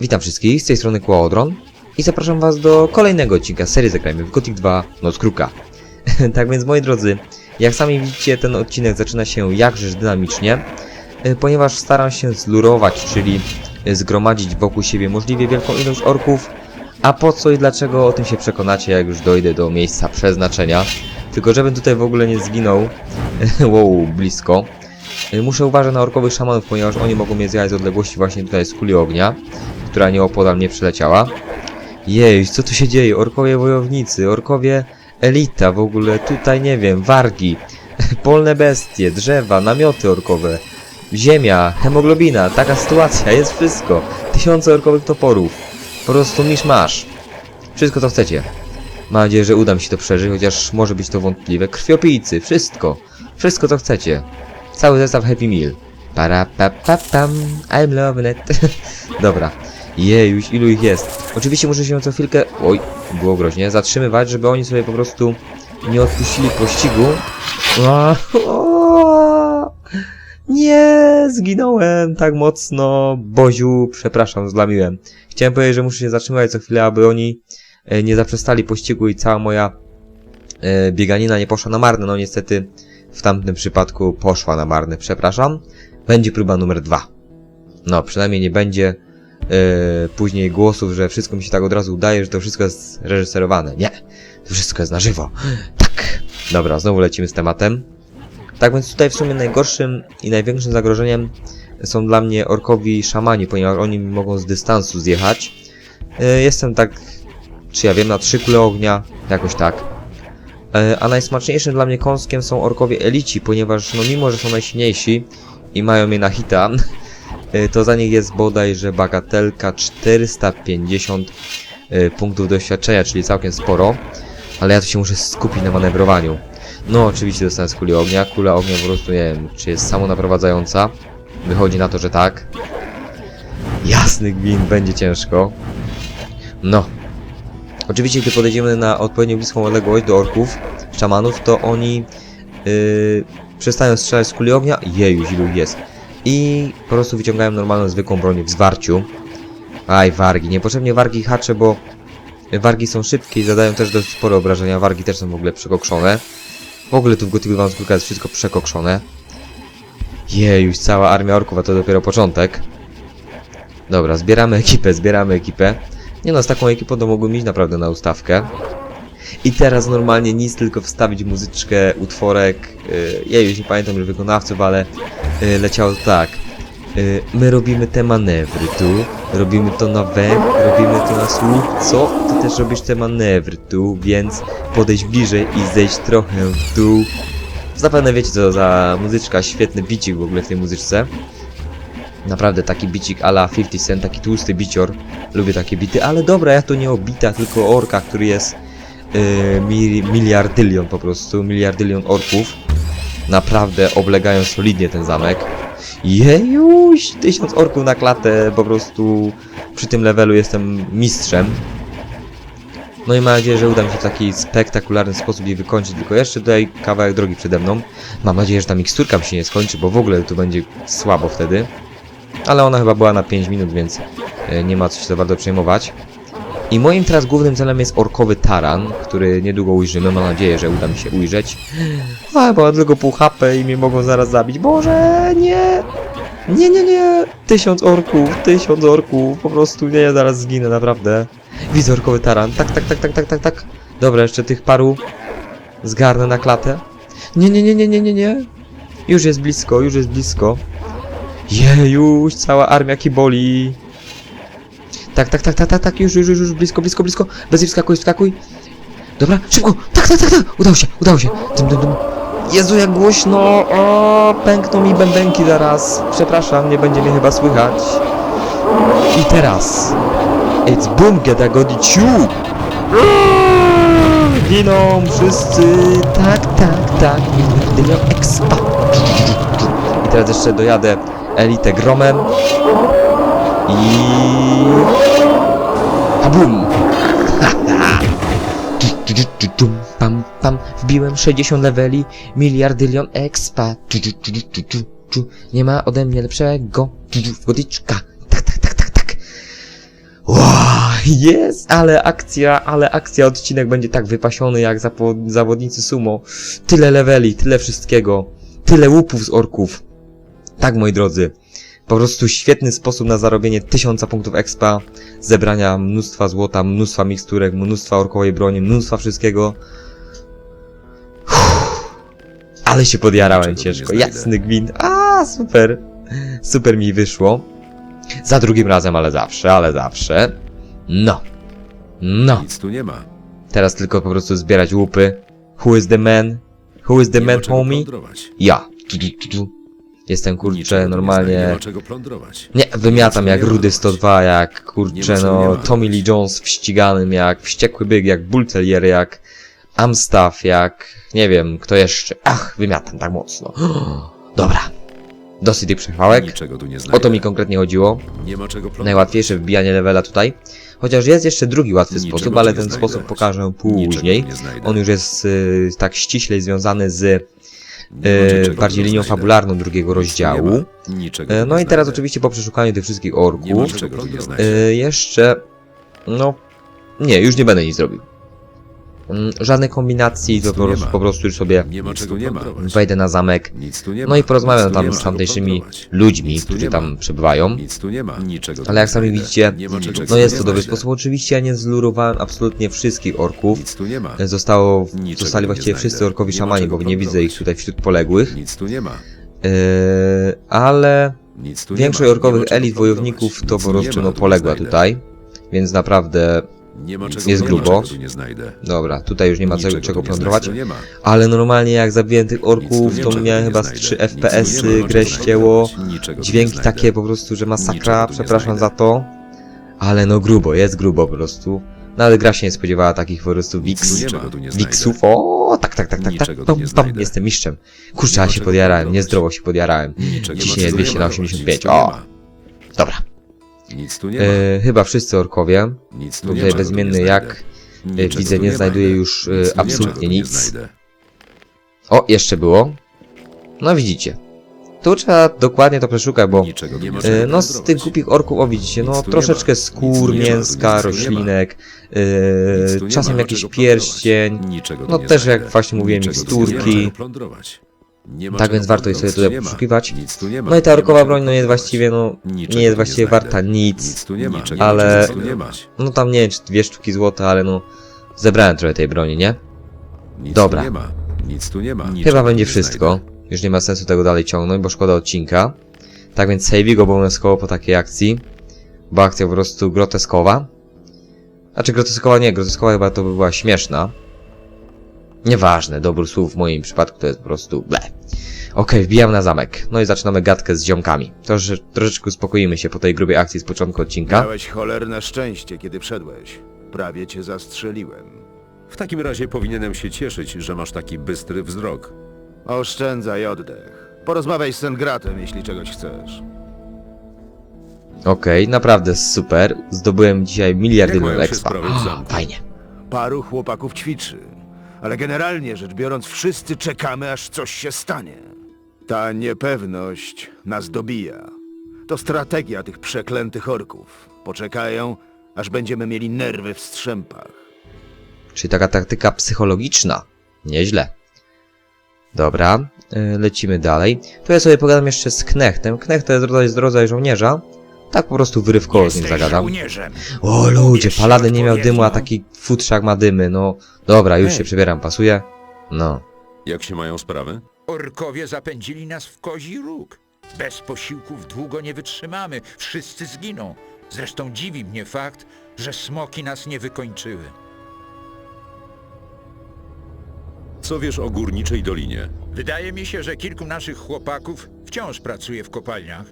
Witam wszystkich, z tej strony Kłaodron i zapraszam was do kolejnego odcinka serii Zagrajmy w Gothic 2 Noc Kruka. tak więc moi drodzy, jak sami widzicie ten odcinek zaczyna się jakżeż dynamicznie, e, ponieważ staram się zlurować, czyli e, zgromadzić wokół siebie możliwie wielką ilość orków, a po co i dlaczego o tym się przekonacie jak już dojdę do miejsca przeznaczenia. Tylko żebym tutaj w ogóle nie zginął, wow, blisko. E, Muszę uważać na orkowych szamanów, ponieważ oni mogą mnie zjadać z odległości właśnie tutaj z kuli ognia, która nieopodal mnie przyleciała. Jej, co tu się dzieje? Orkowie wojownicy, orkowie elita, w ogóle tutaj nie wiem, wargi, polne bestie, drzewa, namioty orkowe, ziemia, hemoglobina, taka sytuacja, jest wszystko. Tysiące orkowych toporów. Po prostu misz masz. Wszystko co chcecie. Mam nadzieję, że uda mi się to przeżyć, chociaż może być to wątpliwe. Krwiopijcy, wszystko. Wszystko co chcecie. Cały zestaw Happy Meal. Para pa pa pam, I'm loving it. Dobra. Jejuś, ilu ich jest. Oczywiście muszę się co chwilkę... Oj, było groźnie. Zatrzymywać, żeby oni sobie po prostu nie odpuścili pościgu. A, o, Nie, zginąłem tak mocno. Boziu, przepraszam, zlamiłem. Chciałem powiedzieć, że muszę się zatrzymywać co chwilę, aby oni e, nie zaprzestali pościgu i cała moja e, bieganina nie poszła na marne. No niestety w tamtym przypadku poszła na marne, przepraszam. Będzie próba numer dwa. No, przynajmniej nie będzie później głosów, że wszystko mi się tak od razu udaje, że to wszystko jest reżyserowane. Nie, to wszystko jest na żywo. Tak. Dobra, znowu lecimy z tematem. Tak więc tutaj w sumie najgorszym i największym zagrożeniem są dla mnie orkowi szamani, ponieważ oni mogą z dystansu zjechać. E, jestem tak, czy ja wiem, na trzy kule ognia, jakoś tak. E, A najsmaczniejszym dla mnie kąskiem są orkowie elici, ponieważ no mimo, że są najsilniejsi i mają mnie na hita, e, to za nich jest bodajże bagatelka 450 e, punktów doświadczenia, czyli całkiem sporo. Ale ja tu się muszę skupić na manewrowaniu. No oczywiście dostałem z kuli ognia. Kula ognia po prostu nie wiem, czy jest samonaprowadzająca. Wychodzi na to, że tak. Jasny gwint, będzie ciężko. No, Oczywiście, gdy podejdziemy na odpowiednio bliską odległość do orków, szamanów, to oni yy, przestają strzelać z kuli ognia. Jeju, ilu jest. I po prostu wyciągają normalną, zwykłą broń w zwarciu. Aj, wargi. Niepotrzebnie wargi hacze, bo wargi są szybkie i zadają też dość spore obrażenia. Wargi też są w ogóle przekokszone. W ogóle tu w Gothic 2 jest wszystko przekokszone. Jejuś, cała armia orków, a to dopiero początek. Dobra, zbieramy ekipę, zbieramy ekipę. Nie no, z taką ekipą to mogłem iść naprawdę na ustawkę. I teraz normalnie nic, tylko wstawić muzyczkę, utworek. Yy, ja już nie pamiętam już wykonawców, ale leciało to tak. Yy, my robimy te manewry tu, robimy to na węch, robimy to na słuch. Co? Ty też robisz te manewry tu, więc podejść bliżej i zejść trochę w dół. Zapewne wiecie co za muzyczka, świetny bicik w ogóle w tej muzyczce. Naprawdę taki bicik ala 50 Cent, taki tłusty bicior. Lubię takie bity, ale dobra, ja to nie o bita, tylko orka, który jest yy, mi, miliardylion po prostu, miliardylion orków. Naprawdę oblegają solidnie ten zamek. Jejuś, tysiąc orków na klatę, po prostu przy tym levelu jestem mistrzem. No i mam nadzieję, że uda mi się w taki spektakularny sposób je wykończyć, tylko jeszcze tutaj kawałek drogi przede mną. Mam nadzieję, że ta miksturka mi się nie skończy, bo w ogóle tu będzie słabo wtedy. Ale ona chyba była na 5 minut, więc e, nie ma co się za bardzo przejmować. I moim teraz głównym celem jest orkowy taran, który niedługo ujrzymy. Mam nadzieję, że uda mi się ujrzeć. A, bo mam tylko pół HP i mnie mogą zaraz zabić. Boże, nie! Nie, nie, nie! Tysiąc orków, tysiąc orków. Po prostu nie, ja zaraz zginę, naprawdę. Widzę orkowy taran. Tak, tak, tak, tak, tak, tak, tak. Dobra, jeszcze tych paru zgarnę na klatę. Nie, nie, nie, nie, nie, nie, nie. Już jest blisko, już jest blisko. Jejuś, cała armia kiboli. Tak, tak, tak, tak, tak, tak, już, już, już, już, blisko, blisko, blisko. Bez wskakuj, wskakuj. Dobra, szybko. Tak, tak, tak, tak. Udało się, udało się. Dum, dum, dum. Jezu, jak głośno. O, pękną mi bębenki zaraz. Przepraszam, nie będzie mnie chyba słychać. I teraz. It's boom, get godi ciu. Giną wszyscy. Tak, tak, tak. Miliardynią expa. I teraz jeszcze dojadę elitę gromem. I... Tu, Pam, pam, wbiłem 60 leveli, miliardylion expa. Nie ma ode mnie lepszego. Wodyczka. Tak, tak, tak, tak, tak. Jest, ale akcja, ale akcja, odcinek będzie tak wypasiony jak zawodnicy sumo. Tyle leveli, tyle wszystkiego. Tyle łupów z orków. Tak, moi drodzy. Po prostu świetny sposób na zarobienie tysiąca punktów expa, zebrania mnóstwa złota, mnóstwa miksturek, mnóstwa orkowej broni, mnóstwa wszystkiego. Uff, ale się podjarałem ciężko. Jasny gwint. A, super. Super mi wyszło. Za drugim razem, ale zawsze, ale zawsze. No. No. Nic tu nie ma. Teraz tylko po prostu zbierać łupy. Who is the man? Who is the nie ma man, czego homie? plądrować. Ja. Tu, tu, tu, tu. Jestem kurczę normalnie. ma czego plądrować. Nie, wymiatam jak Rudy marnować. 102, jak kurczę no. Tommy Lee Jones w ściganym, jak wściekły byk, jak Bull Terrier, jak Amstaff, jak nie wiem, kto jeszcze. Ach, wymiatam tak mocno. Dobra. Dosyć tych przechwałek. Niczego tu nie znajdę. O to mi konkretnie chodziło. Nie ma czego plądrować. Najłatwiejsze wbijanie levela tutaj. Chociaż jest jeszcze drugi łatwy Niczego sposób, ale nie ten znajdę. sposób pokażę później. tu nie znajdę. On już jest y, tak ściślej związany z Niczego bardziej linią fabularną drugiego rozdziału. E, No i teraz oczywiście po przeszukaniu tych wszystkich orków, znajdę. jeszcze, no, nie, już nie będę nic robił. Mm, Żadnej kombinacji, Nic to po nie prostu, po prostu już sobie Nie ma czego nie ma. wejdę na zamek, Nic tu nie ma. no i porozmawiam Nic tu tam z tamtejszymi ludźmi, Nic tu którzy nie tam przebywają. Nic tu nie ma. Niczego tu Ale jak nie sami znajdę. widzicie, Nie ma czego no tu jest to dobry sposób. Oczywiście ja nie zlurowałem absolutnie wszystkich orków. Nic tu nie ma. Zostało, Niczego zostali nie właściwie znajdę. wszyscy orkowi Nie ma szamani, czego bo nie widzę ich tutaj wśród poległych. Nic tu nie ma. Yy, ale Nic tu nie większość ma. orkowych Nie ma czego elit wojowników to Nic po nie prostu ma, no tu poległa znajdę. tutaj. Więc naprawdę, Nie ma Jest czego, ma grubo. nie znajdę. dobra, tutaj już nie ma czego, czego plądrować. Ale normalnie jak zabiłem tych orków, to miałem chyba z znajdę. 3 Nic tu nie ma, FPS-y, czego grę ścięło. Dźwięki takie po prostu, że masakra, przepraszam za to. Ale no grubo, jest grubo po prostu. No ale gra się nie spodziewała takich po prostu wiks, wiksów. O, tak, tak, tak, tak, tak. Pam, jestem mistrzem. Kurczę, ale się podjarałem, niezdrowo się podjarałem. Ciśnienie tu nie 200 na ma. 85. Nic tu nie O. Dobra, Nic tu nie ma. e, chyba wszyscy orkowie. Nic tu nie Tutaj ma. bezmienny Niczego jak e, nie widzę, nie znajduje już e, Nic tu nie ma, absolutnie nie nic. znajdę. O, jeszcze było. No widzicie. Tu trzeba dokładnie to przeszukać, bo Niczego tu nie ma. e, no z tych głupich orków, o widzicie, no Nic tu nie troszeczkę ma. skór, Nic tu nie ma, mięska, nic tu nie ma. roślinek, Nic e, tu nie czasem jakiś plądrować. pierścień. Niczego tu No nie też znajdę. jak właśnie mówiłem, Niczego tu nie ma, plądrować. Tak więc warto jest sobie tutaj poszukiwać. Nic tu nie ma. No i ta czego broń no jest właściwie no nie jest właściwie warta nic. Ale-. No tam nie wiem, czy dwie sztuki złota, ale no zebrałem trochę tej broni, nie? Dobra. Tu nie ma. Nic tu nie ma. Chyba będzie wszystko. Już nie ma sensu tego dalej ciągnąć, bo szkoda odcinka. Tak więc save go obowiązkowo po takiej akcji. Bo akcja po prostu groteskowa. Znaczy groteskowa nie, groteskowa chyba to by była śmieszna. Nieważne, dobór słów w moim przypadku to jest po prostu ble. Okej, wbijam na zamek. No i zaczynamy gadkę z ziomkami. To, że troszeczkę uspokoimy się po tej grubej akcji z początku odcinka. Miałeś cholerne szczęście, kiedy wszedłeś. Prawie cię zastrzeliłem. W takim razie powinienem się cieszyć, że masz taki bystry wzrok. Oszczędzaj oddech. Porozmawiaj z Sengratem, jeśli czegoś chcesz. Okej, naprawdę super. Zdobyłem dzisiaj Jak miliardynów mają się expa. sprawy w zamku? Fajnie. Paru chłopaków ćwiczy. Ale generalnie rzecz biorąc, wszyscy czekamy, aż coś się stanie. Ta niepewność nas dobija. To strategia tych przeklętych orków. Poczekają, aż będziemy mieli nerwy w strzępach. Czyli taka taktyka psychologiczna. Nieźle. Dobra, y, lecimy dalej. To ja sobie pogadam jeszcze z Knechtem. Knecht to jest rodzaj, rodzaj żołnierza. Tak po prostu wyrywkowo z nim zagadam. O ludzie, Paladyn nie miał dymu, a taki futrzak ma dymy, no. Dobra, już się przebieram, pasuje? No. Jak się mają sprawy? Orkowie zapędzili nas w kozi róg. Bez posiłków długo nie wytrzymamy. Wszyscy zginą. Zresztą dziwi mnie fakt, że smoki nas nie wykończyły. Co wiesz o górniczej dolinie? Wydaje mi się, że kilku naszych chłopaków wciąż pracuje w kopalniach.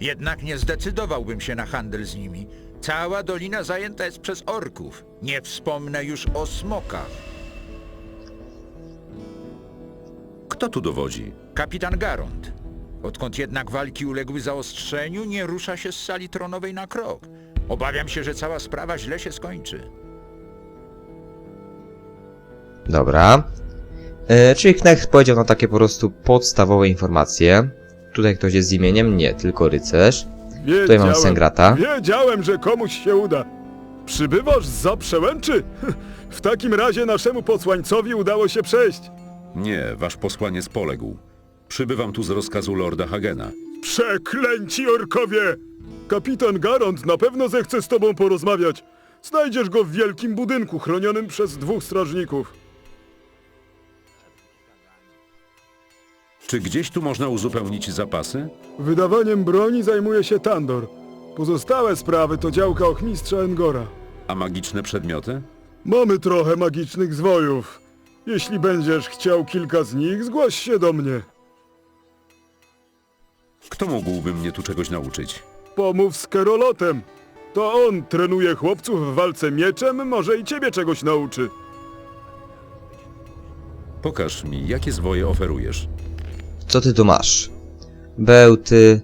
Jednak nie zdecydowałbym się na handel z nimi. Cała dolina zajęta jest przez orków. Nie wspomnę już o smokach. Kto tu dowodzi? Kapitan Garond. Odkąd jednak walki uległy zaostrzeniu, nie rusza się z sali tronowej na krok. Obawiam się, że cała sprawa źle się skończy. Dobra. E, czyli Knecht powiedział na takie po prostu podstawowe informacje. Tutaj ktoś jest z imieniem? Nie, tylko rycerz. Tutaj mamy Sengrata. Wiedziałem, że komuś się uda. Przybywasz za przełęczy? W takim razie naszemu posłańcowi udało się przejść. Nie, wasz posłaniec poległ. Przybywam tu z rozkazu lorda Hagena. Przeklęci orkowie! Kapitan Garant na pewno zechce z tobą porozmawiać. Znajdziesz go w wielkim budynku chronionym przez dwóch strażników. Czy gdzieś tu można uzupełnić zapasy? Wydawaniem broni zajmuje się Tandor. Pozostałe sprawy to działka ochmistrza Engora. A magiczne przedmioty? Mamy trochę magicznych zwojów. Jeśli będziesz chciał kilka z nich, zgłoś się do mnie. Kto mógłby mnie tu czegoś nauczyć? Pomów z Kerolotem. To on trenuje chłopców w walce mieczem, może i ciebie czegoś nauczy. Pokaż mi, jakie zwoje oferujesz. Co ty tu masz? Bełty.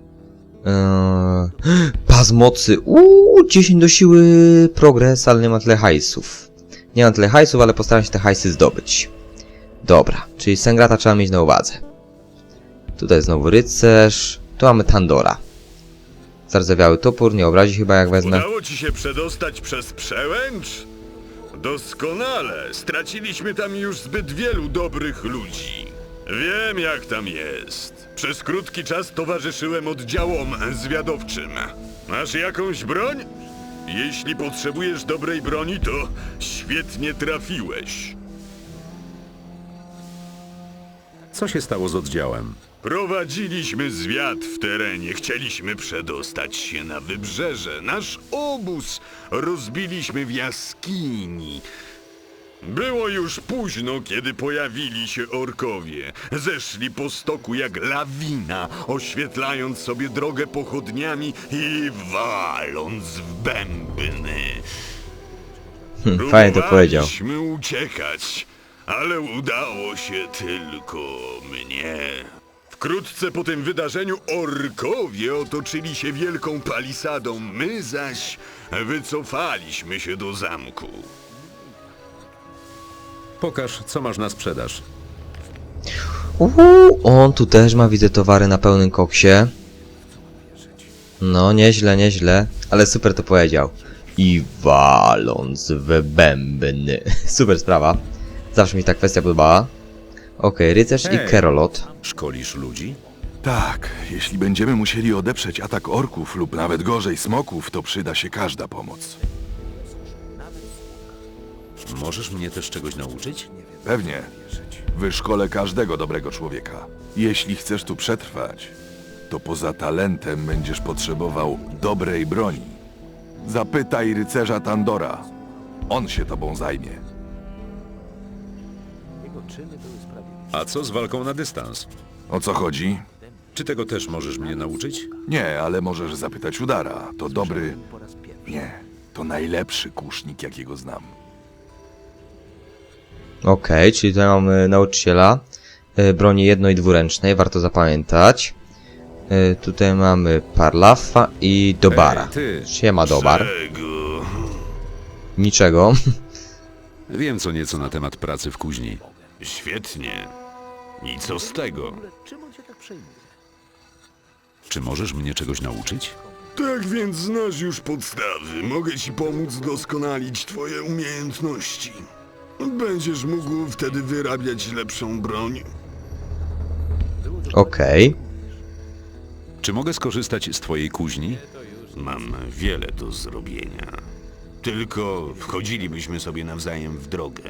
Yy, pas mocy. Uuu, 10 do siły progres, ale nie ma tyle hajsów. Nie mam tyle hajsów, ale postaram się te hajsy zdobyć. Dobra, czyli Sengrata trzeba mieć na uwadze. Tutaj znowu rycerz. Tu mamy Tandora. Zardzewiały topór, nie obrazi chyba jak wezmę. Udało ci się przedostać przez przełęcz? Doskonale. Straciliśmy tam już zbyt wielu dobrych ludzi. Wiem, jak tam jest. Przez krótki czas towarzyszyłem oddziałom zwiadowczym. Masz jakąś broń? Jeśli potrzebujesz dobrej broni, to świetnie trafiłeś. Co się stało z oddziałem? Prowadziliśmy zwiat w terenie, chcieliśmy przedostać się na wybrzeże. Nasz obóz rozbiliśmy w jaskini. Było już późno, kiedy pojawili się orkowie. Zeszli po stoku jak lawina, oświetlając sobie drogę pochodniami i waląc w bębny. Hm, Fajnie to powiedział. Próbowaliśmy uciekać, ale udało się tylko mnie. Wkrótce po tym wydarzeniu orkowie otoczyli się wielką palisadą, my zaś wycofaliśmy się do zamku. Pokaż, co masz na sprzedaż. Uuu, on tu też ma, widzę, towary na pełnym koksie. No, nieźle, nieźle, ale super to powiedział. I waląc w bębny. Super sprawa. Zawsze mi ta kwestia podobała. Okej, rycerz i kerolot. Szkolisz ludzi? Tak, jeśli będziemy musieli odeprzeć atak orków lub nawet gorzej smoków, to przyda się każda pomoc. Możesz mnie też czegoś nauczyć? Pewnie. Wyszkolę każdego dobrego człowieka. Jeśli chcesz tu przetrwać, to poza talentem będziesz potrzebował dobrej broni. Zapytaj rycerza Tandora. On się tobą zajmie. A co z walką na dystans? O co chodzi? Czy tego też możesz mnie nauczyć? Nie, ale możesz zapytać Udara. To dobry... Nie, to najlepszy kusznik, jakiego znam. Okej, czyli tutaj mamy nauczyciela. y, Broni jedno- i dwuręcznej, warto zapamiętać. Y, Tutaj mamy Parlafa i Dobara. Ej, ty. Siema Dobar. Czego? Niczego. Wiem co nieco na temat pracy w kuźni. Świetnie. I co z tego? Czy możesz mnie czegoś nauczyć? Tak więc znasz już podstawy. Mogę ci pomóc doskonalić twoje umiejętności. Będziesz mógł wtedy wyrabiać lepszą broń. Okej. Czy mogę skorzystać z twojej kuźni? Mam wiele do zrobienia. Tylko wchodzilibyśmy sobie nawzajem w drogę.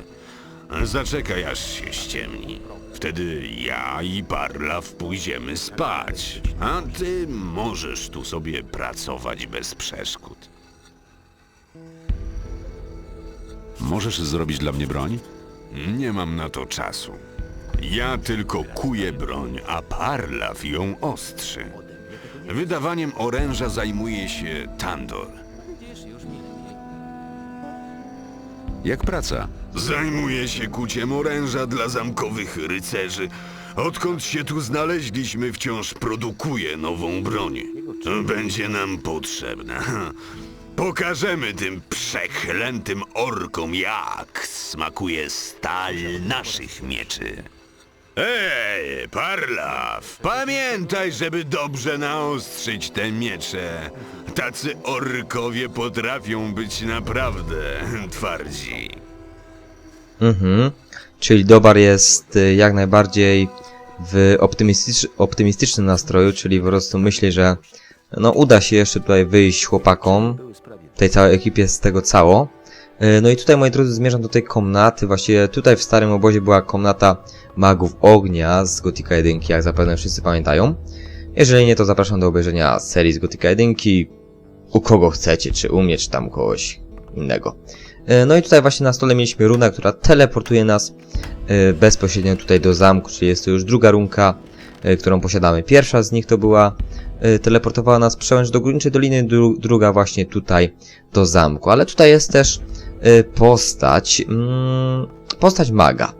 Zaczekaj, aż się ściemni. Wtedy ja i Parlaw pójdziemy spać. A ty możesz tu sobie pracować bez przeszkód. Możesz zrobić dla mnie broń? Nie mam na to czasu. Ja tylko kuję broń, a Parlaw ją ostrzy. Wydawaniem oręża zajmuje się Tandor. Jak praca? Zajmuje się kuciem oręża dla zamkowych rycerzy. Odkąd się tu znaleźliśmy, wciąż produkuje nową broń. Będzie nam potrzebna. Pokażemy tym przeklętym orkom, jak smakuje stal naszych mieczy. Ej, Parlaw, pamiętaj, żeby dobrze naostrzyć te miecze. Tacy orkowie potrafią być naprawdę twardzi. Mhm. Czyli Dobar jest y, jak najbardziej w optymistycz optymistycznym nastroju, czyli po prostu myśli, że no uda się jeszcze tutaj wyjść chłopakom, tej całej ekipie z tego cało. Y, No i tutaj, moi drodzy, zmierzam do tej komnaty. Właściwie tutaj w starym obozie była komnata magów ognia z Gotika 1, jak zapewne wszyscy pamiętają. Jeżeli nie, to zapraszam do obejrzenia serii z Gotika 1, u kogo chcecie, czy u mnie, czy tam u kogoś innego. E, No i tutaj właśnie na stole mieliśmy runę, która teleportuje nas e, bezpośrednio tutaj do zamku, czyli jest to już druga runka, e, którą posiadamy. Pierwsza z nich to była, e, teleportowała nas przełęcz do Górniczej Doliny, dru druga właśnie tutaj do zamku. Ale tutaj jest też e, postać, mm, postać maga.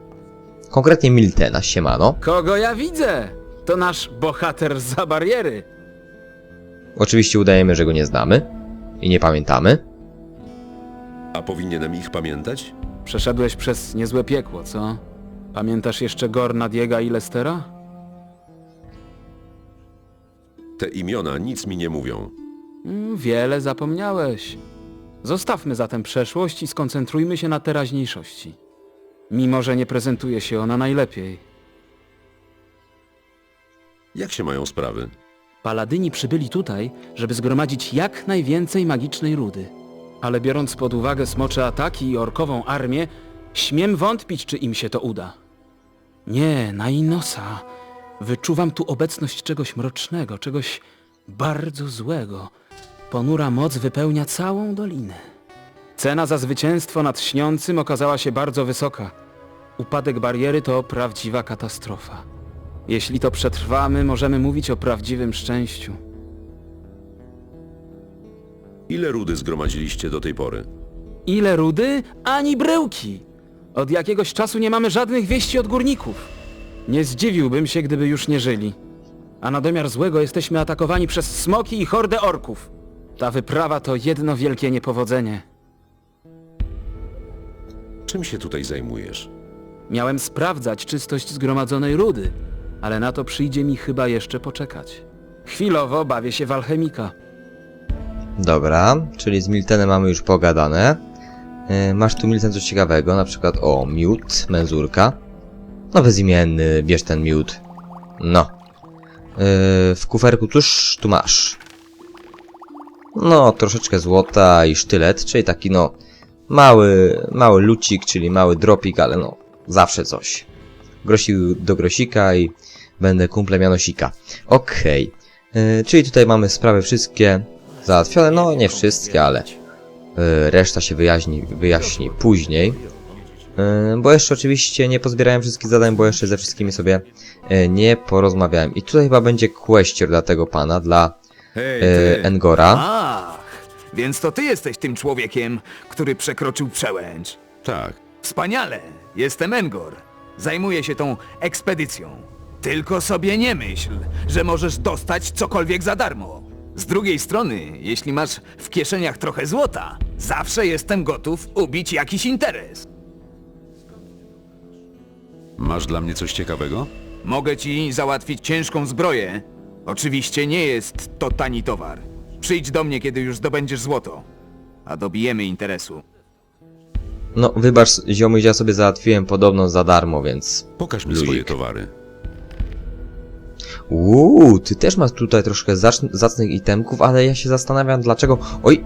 Konkretnie Miltena, siemano. Kogo ja widzę? To nasz bohater za bariery. Oczywiście udajemy, że go nie znamy i nie pamiętamy. A powinienem ich pamiętać? Przeszedłeś przez niezłe piekło, co? Pamiętasz jeszcze Gorna, Diega i Lestera? Te imiona nic mi nie mówią. Mm, Wiele zapomniałeś. Zostawmy zatem przeszłość i skoncentrujmy się na teraźniejszości. Mimo, że nie prezentuje się ona najlepiej. Jak się mają sprawy? Paladyni przybyli tutaj, żeby zgromadzić jak najwięcej magicznej rudy. Ale biorąc pod uwagę smocze ataki i orkową armię, śmiem wątpić, czy im się to uda. Nie, na Inosa. Wyczuwam tu obecność czegoś mrocznego, czegoś bardzo złego. Ponura moc wypełnia całą dolinę. Cena za zwycięstwo nad śniącym okazała się bardzo wysoka. Upadek bariery to prawdziwa katastrofa. Jeśli to przetrwamy, możemy mówić o prawdziwym szczęściu. Ile rudy zgromadziliście do tej pory? Ile rudy, ani bryłki. Od jakiegoś czasu nie mamy żadnych wieści od górników. Nie zdziwiłbym się, gdyby już nie żyli. A na domiar złego jesteśmy atakowani przez smoki i hordę orków. Ta wyprawa to jedno wielkie niepowodzenie. Czym się tutaj zajmujesz? Miałem sprawdzać czystość zgromadzonej rudy, ale na to przyjdzie mi chyba jeszcze poczekać. Chwilowo bawię się w alchemika. Dobra, czyli z Miltenem mamy już pogadane. E, Masz tu Milten coś ciekawego, na przykład o miód, menzurka. No bezimienny, bierz ten miód. No. E, W kuferku cóż tu masz? No, troszeczkę złota i sztylet, czyli taki no mały, mały lucik, czyli mały dropik, ale no zawsze coś. Grosik do grosika i będę kumplem Janosika. Okej. E, Czyli tutaj mamy sprawy wszystkie załatwione, no nie wszystkie, ale e, reszta się wyjaśni, wyjaśni później. Bo jeszcze oczywiście nie pozbierałem wszystkich zadań, bo jeszcze ze wszystkimi sobie e, nie porozmawiałem. I tutaj chyba będzie question dla tego pana, dla Hej, e, Engora. Ach, więc to ty jesteś tym człowiekiem, który przekroczył przełęcz. Tak. Wspaniale, jestem Engor. Zajmuję się tą ekspedycją. Tylko sobie nie myśl, że możesz dostać cokolwiek za darmo. Z drugiej strony, jeśli masz w kieszeniach trochę złota, zawsze jestem gotów ubić jakiś interes. Masz dla mnie coś ciekawego? Mogę ci załatwić ciężką zbroję. Oczywiście nie jest to tani towar. Przyjdź do mnie, kiedy już zdobędziesz złoto. A dobijemy interesu. No wybacz ziomuś, ja sobie załatwiłem podobno za darmo, więc... Pokaż mi Luzik. swoje towary. Uuu, ty też masz tutaj troszkę zacz- zacnych itemków, ale ja się zastanawiam dlaczego... Oj!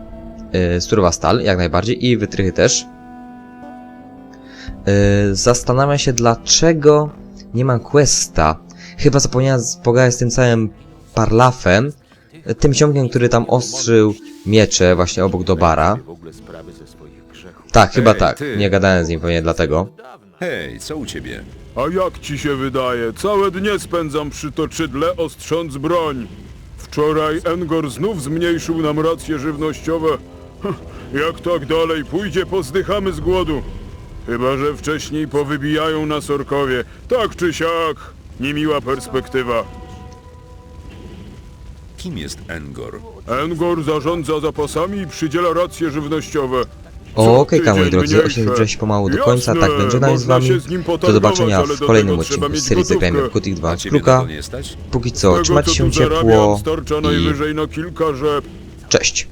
Yy, surowa stal, jak najbardziej, i wytrychy też. Yy, zastanawiam się dlaczego nie mam questa. Chyba zapomniałem z- pogadać z tym całym parlafem, yy, tym ciągiem, który tam ostrzył miecze właśnie obok Dobara. Tak, chyba Ej, tak. ty. Nie gadałem z nim pewnie dlatego. Hej, co u ciebie? A jak ci się wydaje? Całe dnie spędzam przy toczydle, ostrząc broń. Wczoraj Engor znów zmniejszył nam racje żywnościowe. Hm, Jak tak dalej pójdzie, pozdychamy z głodu. Chyba, że wcześniej powybijają nas orkowie. Tak czy siak, niemiła perspektywa. Kim jest Engor? Engor zarządza zapasami i przydziela racje żywnościowe. O, Co moi tydzień drodzy, mniejsze. się pomału do końca, Jasne, tak będzie żegnam z można wami. się z nim Do potargować, zobaczenia ale w kolejnym trzeba odcinku mieć serii Zagrajmy w gotówkę. Gothic 2 A ciebie na Kruka. to nie stać? Póki co, Tego, trzymajcie co się tu ciepło starcza i najwyżej na kilka rzep. cześć.